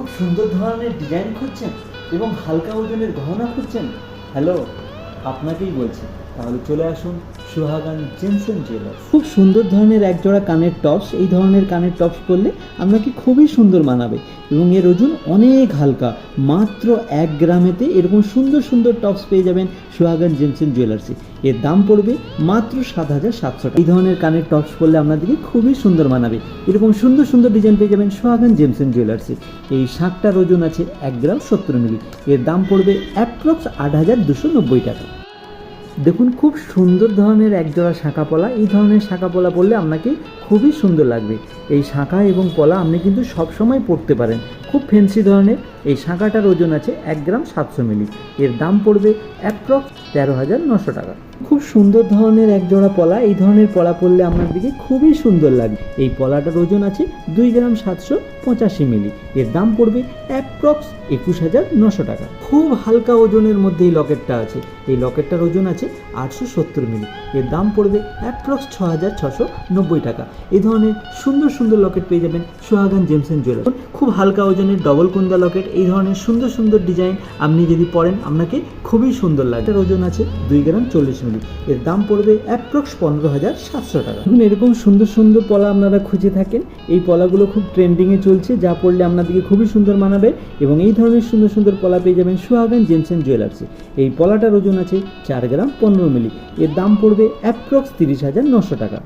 খুব সুন্দর ধরনের ডিজাইন খুঁজছেন এবং হালকা ওজনের গহনা খুঁজছেন। হ্যালো আপনাকেই বলছি। তাহলে চলে আসুন সুহাগান জেনসেন জুয়েলার্স। খুব সুন্দর ধরনের একজোড়া কানের টপস। এই ধরনের কানের টপস পরলে আপনাকে খুবই সুন্দর মানাবে এবং এর ওজন অনেক হালকা। মাত্র এক গ্রামেতে এরকম সুন্দর সুন্দর টপস পেয়ে যাবেন সুহাগান জেনসেন জুয়েলার্সে এর দাম পড়বে মাত্র সাত হাজার সাতশো এই ধরনের কানের টপস পরলে আপনাদেরকে খুবই সুন্দর মানাবে। এরকম সুন্দর সুন্দর ডিজাইন পেয়ে যাবেন সোহাগান জেমসেন জুয়েলার্সে এই শাকটার ওজন আছে এক গ্রাম সত্তর মিলি। এর দাম পড়বে অ্যাপ্রক্স আট হাজার দুশো নব্বই টাকা। দেখুন, খুব সুন্দর ধরনের একজোড়া শাঁখা পলা। এই ধরনের শাঁখা পলা পরলে আপনাকে খুবই সুন্দর লাগবে। এই শাঁখা এবং পলা আপনি কিন্তু সবসময় পরতে পারেন। খুব ফেন্সি ধরনের এই শাঁখাটার ওজন আছে এক গ্রাম সাতশো মিলি। এর দাম পড়বে অ্যাপ্রক্স তেরো হাজার নশো টাকা। খুব সুন্দর ধরনের একজোড়া পলা। এই ধরনের পলা পড়লে আপনার দিকে খুবই সুন্দর লাগবে এই পলাটার ওজন আছে দুই গ্রাম সাতশো পঁচাশি মিলি। এর দাম পড়বে অ্যাপ্রক্স একুশ হাজার নশো টাকা। খুব হালকা ওজনের মধ্যে এই লকেটটা আছে। এই লকেটটার ওজন আছে আটশো সত্তর মিলি। এর দাম পড়বে অ্যাপ্রক্স ছ হাজার ছশো নব্বই টাকা। এই ধরনের সুন্দর সুন্দর লকেট পেয়ে যাবেন সোহাগান জেমস জুয়েলার খুব হালকা ওজনের ডবল কুন্দা লকেট এই ধরনের সুন্দর সুন্দর ডিজাইন আপনি যদি পরেন, আপনাকে খুবই সুন্দর লাগে এটার ওজন আছে দুই গ্রাম চল্লিশ মিলি। এর দাম পড়বে অ্যাপ্রক্স পনেরো হাজার সাতশো টাকা। দেখুন, এরকম সুন্দর সুন্দর পলা আপনারা খুঁজে থাকেন। এই পলাগুলো খুব ট্রেন্ডিংয়ে চলছে, যা পড়লে আপনাদেরকে খুবই সুন্দর মানাবে এবং এই ধরনের সুন্দর সুন্দর পলা পেয়ে যাবেন সুহাগান জেমসেন জুয়েলার্সে এই পলাটার ওজন আছে চার গ্রাম পনেরো মিলি। এর দাম পড়বে অ্যাপ্রক্স তিরিশ হাজার নশো টাকা।